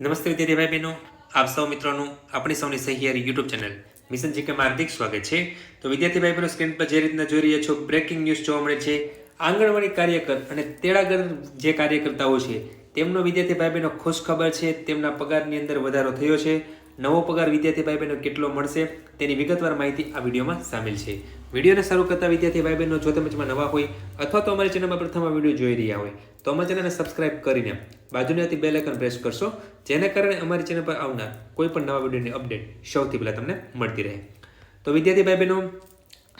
નમસ્તે વિદ્યાર્થી બહેનો આપ સૌ મિત્રોનું, આપણી સૌની સહિયારી યુટ્યુબ ચેનલ મિશન જીકેમાં હાર્દિક સ્વાગત છે. તો વિદ્યાર્થી ભાઈ બહેનો સ્ક્રીન પર જે રીતના જોઈ રહ્યા છો બ્રેકિંગ ન્યૂઝ જોવા મળે છે. આંગણવાડી કાર્યકર અને તેડાગર જે કાર્યકર્તાઓ છે, તેમનો વિદ્યાર્થી ભાઈ બહેનો ખુશ ખબર છે. તેમના પગારની અંદર વધારો થયો છે. નવો પગાર વિદ્યાર્થી ભાઈ બહેનો કેટલો મળશે તેની વિગતવાર માહિતી આ વિડીયોમાં સામેલ છે. વિડીયોને શરૂ કરતા વિદ્યાર્થી ભાઈ બહેનો જો તમે નવા હોય અથવા તો અમારી ચેનલમાં પ્રથમ આ વીડિયો જોઈ રહ્યા હોય, તો અમારી ચેનલને સબસ્ક્રાઇબ કરીને બાજુની હતી બેલ આઇકન પ્રેસ કરશો, જેના કારણે અમારી ચેનલ પર આવનાર કોઈ પણ નવા વિડીયોની અપડેટ સૌથી પહેલાં તમને મળતી રહે. તો વિદ્યાર્થી ભાઈ બહેનો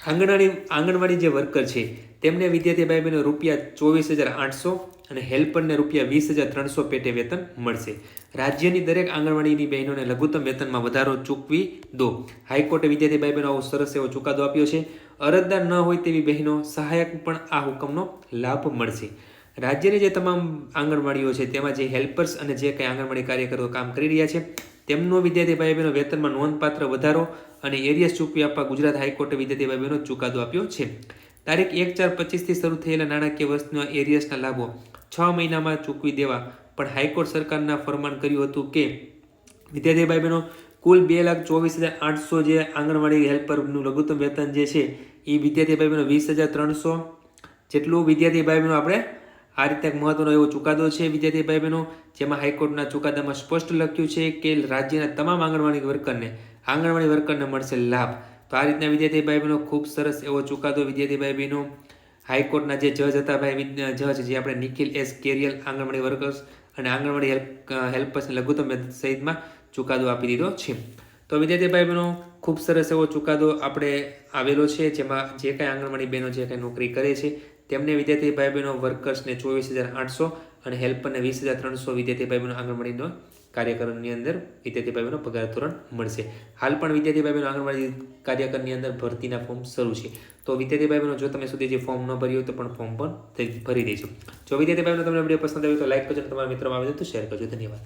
આંગણવાડી આંગણવાડી જે વર્કર છે તેમને વિદ્યાર્થી ભાઈ બહેનો રૂપિયા ચોવીસ હજાર આઠસો અને હેલ્પરને રૂપિયા વીસ હજાર ત્રણસો પેટે વેતન મળશે. રાજ્યની દરેક આંગણવાડીની બહેનોને લઘુત્તમ વેતનમાં વધારો ચૂકવી દો. હાઈકોર્ટે વિદ્યાર્થી ભાઈ બહેનો આવો સરસ એવો ચુકાદો આપ્યો છે. અરજદાર ન હોય તેવી બહેનો સહાયક પણ આ હુકમનો લાભ મળશે. રાજ્યની જે તમામ આંગણવાડીઓ છે, તેમાં જે હેલ્પર્સ અને જે કંઈ આંગણવાડી કાર્યકરો કામ કરી રહ્યા છે, તેમનો વિદ્યાર્થી ભાઈ બહેનો વેતનમાં નોંધપાત્ર વધારો અને એરિયસ ચૂકવી આપવા ગુજરાત હાઈકોર્ટે વિદ્યાર્થી ભાઈ બહેનો ચુકાદો આપ્યો છે. તારીખ એક ચાર પચીસથી શરૂ થયેલા નાણાકીય વર્ષના એરિયસના લાભો છ મહિનામાં ચૂકવી દેવા. પણ હાઈકોર્ટ સરકારના ફરમાન કર્યું હતું કે, વિદ્યાર્થી ભાઈ બહેનો કુલ બે લાખ ચોવીસ હજાર આઠસો જે આંગણવાડી હેલ્પરનું લઘુત્તમ વેતન જે છે, એ વિદ્યાર્થી ભાઈ બહેનો વીસ હજાર ત્રણસો જેટલું વિદ્યાર્થી ભાઈ બહેનો આપણે આ રીતે મહત્વનો એવો ચુકાદો છે વિદ્યાર્થી ભાઈ બહેનો જેમાં હાઈકોર્ટના ચુકાદામાં સ્પષ્ટ લખ્યું છે કે રાજ્યના તમામ આંગણવાડી વર્કરને આંગણવાડી વર્કરને મળશે લાભ. તો આ રીતના વિદ્યાર્થી ભાઈ બહેનો ખૂબ સરસ એવો ચુકાદો વિદ્યાર્થી ભાઈ બહેનો હાઈકોર્ટના જે જજ હતા ભાઈ જજ જે આપણે નિખિલ એસ કેરિયલ આંગણવાડી વર્કર્સ અને આંગણવાડી હેલ્પ હેલ્પર્સ લઘુત્તમ સહિતમાં ચુકાદો આપી દીધો છે. તો વિદ્યાર્થી ભાઈ બહેનો ખૂબ સરસ એવો ચુકાદો આપણે આવેલો છે, જેમાં જે કાંઈ આંગણવાડી બહેનો જે કાંઈ નોકરી કરે છે, તેમને વિદ્યાર્થી ભાઈ બહેનો વર્કર્સને ચોવીસ હજાર આઠસો અને હેલ્પરને વીસ હજાર ત્રણસો વિદ્યાર્થી ભાઈ બહેનો આંગણવાડીનો કાર્યક્રમની અંદર વિદ્યાર્થી ભાઈ બહેનો પગાર ધોરણ મળશે. હાલ પણ વિદ્યાર્થી ભાઈ બહેનો આંગણવાડી કાર્યકરની અંદર ભરતીના ફોર્મ શરૂ છે. તો વિદ્યાર્થી ભાઈ બહેનો જો તમે સુધી જે ફોર્મ ન ભર્યું તો પણ ફોર્મ પણ ભરી દેજો. જો વિદ્યાર્થી ભાઈ બહેનો તમને વીડિયો પસંદ આવ્યો તો લાઈક કરજો તમારા મિત્રોમાં આવે તો શેર કરજો. ધન્યવાદ.